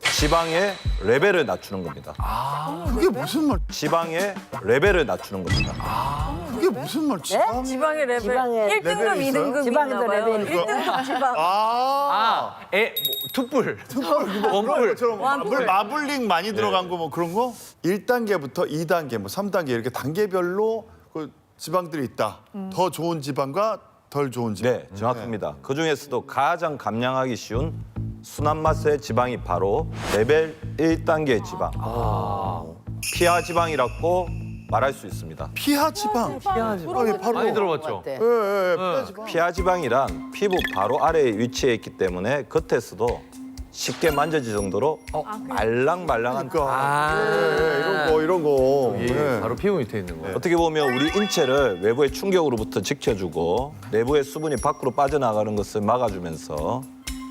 지방의 레벨을 낮추는 겁니다. 그게 무슨 말? 지방의 레벨을 낮추는 겁니다. 그게 무슨 말? 지방? 지방의 레벨 지방의 1등급, 레벨이 있어요? 2등급이 지방에도 있나 봐요. 레벨이 있어요? 1등급 지방. 아, 아, 에, 뭐, 투뿔. 원뿔. 것처럼 마블, 마블링 많이 들어간 거 뭐 그런 거? 1단계부터 2단계, 뭐 3단계 이렇게 단계별로 그 지방들이 있다. 더 좋은 지방과 덜 좋은 지방. 네, 정확합니다. 그 중에서도 가장 감량하기 쉬운 순한 맛의 지방이 바로 레벨 1단계 지방. 피하 지방이라고 말할 수 있습니다. 피하 지방. 피하 지방. 예, 바로. 많이 들어봤죠. 예, 예, 예, 피하 지방. 피하 지방이란 피부 바로 아래에 위치해 있기 때문에 겉에서도 쉽게 만져질 정도로 말랑말랑한 그러니까 예, 예, 이런 거 이런 거. 예, 예. 바로 피부 밑에 있는 거. 어떻게 보면 우리 인체를 외부의 충격으로부터 지켜주고 내부의 수분이 밖으로 빠져나가는 것을 막아주면서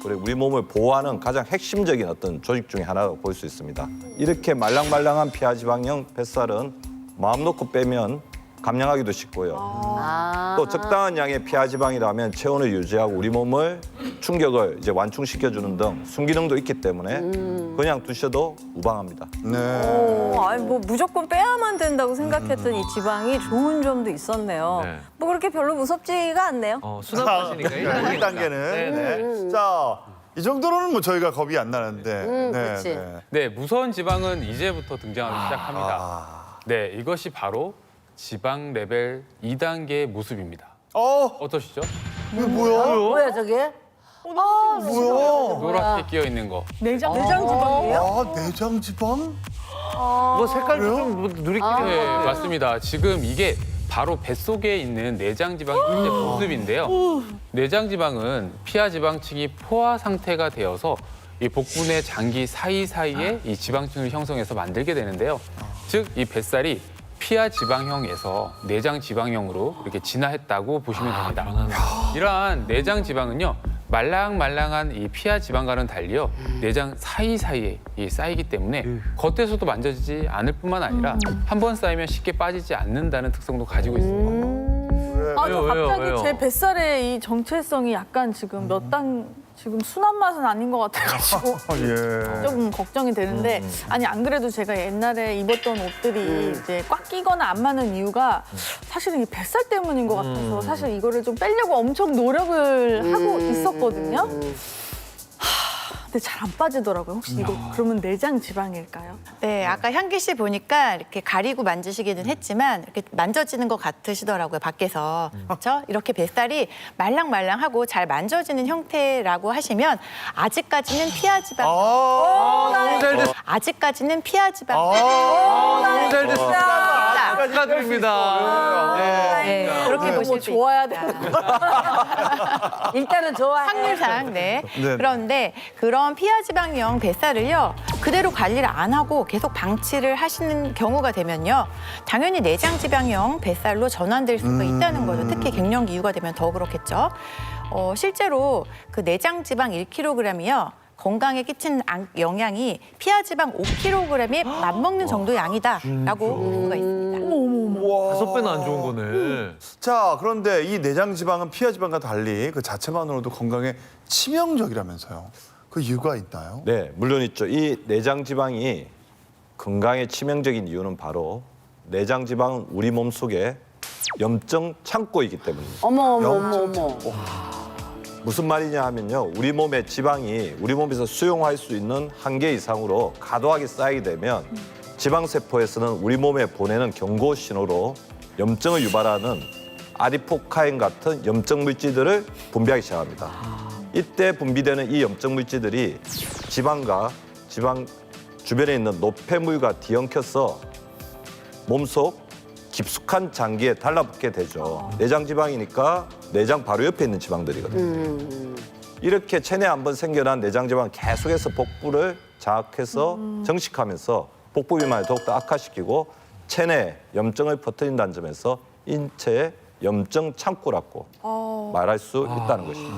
그리고 우리 몸을 보호하는 가장 핵심적인 어떤 조직 중에 하나라고 볼 수 있습니다. 이렇게 말랑말랑한 피하 지방형 뱃살은 마음 놓고 빼면 감량하기도 쉽고요. 아. 또 적당한 양의 피하 지방이라면 체온을 유지하고 우리 몸을 충격을 이제 완충시켜 주는 등 순기능도 있기 때문에 그냥 두셔도 무방합니다. 네. 오, 아니 뭐 무조건 빼야만 된다고 생각했던 이 지방이 좋은 점도 있었네요. 네. 뭐 그렇게 별로 무섭지가 않네요. 어, 순한 맛이니까. 네, 1단계는. 네. 자, 이 정도로는 뭐 저희가 겁이 안 나는데. 음, 네, 그렇지. 네. 네, 무서운 지방은 이제부터 등장하기 시작합니다. 아. 네, 이것이 바로 지방 레벨 2단계의 모습입니다. 어, 어떠시죠? 이게 뭐야? 뭐야 저게? 뭐야? 노랗게 끼어 있는 거. 내장 내장 지방이에요? 아, 내장 지방? 뭐 색깔도 좀 누리끼리. 네, 맞습니다. 지금 이게 바로 뱃속에 있는 내장 지방의 실제 모습인데요. 내장 지방은 피하 지방층이 포화 상태가 되어서 이 복부내 장기 사이사이에 이 지방층을 형성해서 만들게 되는데요. 즉, 이 뱃살이 피하 지방형에서 내장 지방형으로 이렇게 진화했다고 보시면 됩니다. 이러한 내장 지방은요. 말랑말랑한 이 피하 지방과는 달리요 내장 사이사이에 이 쌓이기 때문에 겉에서도 만져지지 않을 뿐만 아니라 한 번 쌓이면 쉽게 빠지지 않는다는 특성도 가지고 있습니다. 아, 저 왜요, 왜요, 갑자기 왜요? 제 뱃살의 이 정체성이 약간 지금 몇 단 지금 순한 맛은 아닌 것 같아가지고 아, 예. 조금 걱정이 되는데 아니 안 그래도 제가 옛날에 입었던 옷들이 이제 꽉 끼거나 안 맞는 이유가 사실은 이 뱃살 때문인 것 같아서 사실 이거를 좀 빼려고 엄청 노력을 하고 있었거든요. 하, 근데 잘 안 빠지더라고요. 혹시 이거 그러면 내장 지방일까요? 네, 아까 향기 씨 보니까 이렇게 가리고 만지시기는 했지만 이렇게 만져지는 것 같으시더라고요, 밖에서. 그렇죠? 이렇게 뱃살이 말랑말랑하고 잘 만져지는 형태라고 하시면 아직까지는 피하 지방. 아, 너무 잘 됐어. 아직까지는 피하 지방. 너무 잘 됐어. 축하드립니다. 네, 그렇게 뭐 보실 수 좋아야. 돼. 일단은 좋아. 확률상 네. 네. 그런데 그런 피하 지방형 뱃살을요 그대로 관리를 안 하고 계속 방치를 하시는 경우가 되면요 당연히 내장 지방형 뱃살로 전환될 수가 있다는 거죠. 특히 갱년기 이후가 되면 더 그렇겠죠. 어, 실제로 그 내장 지방 1kg이요. 건강에 끼치는 안- 영향이 피하 지방 5kg에 맞먹는 정도의 양이다라고 볼 수가 있습니다. 다섯 배나 안 좋은 거네. 자, 그런데 이 내장 지방은 피하 지방과 달리 그 자체만으로도 건강에 치명적이라면서요. 그 이유가 있나요? 네, 물론 있죠. 이 내장 지방이 건강에 치명적인 이유는 바로 내장 지방은 우리 몸 속에 염증 창고이기 때문입니다. 어머 어머 어머 어머. 무슨 말이냐 하면요. 우리 몸의 지방이 우리 몸에서 수용할 수 있는 한계 이상으로 과도하게 쌓이게 되면 지방세포에서는 우리 몸에 보내는 경고 신호로 염증을 유발하는 아디포카인 같은 염증 물질들을 분비하기 시작합니다. 이때 분비되는 이 염증 물질들이 지방과 지방 주변에 있는 노폐물과 뒤엉켜서 몸속 깊숙한 장기에 달라붙게 되죠. 내장 지방이니까 내장 바로 옆에 있는 지방들이거든요. 이렇게 체내 한번 생겨난 내장 지방 계속해서 복부를 자극해서 정식하면서 복부 비만을 더욱더 악화시키고 체내 염증을 퍼뜨린다는 점에서 인체의 염증 창고라고 말할 수 있다는 것입니다.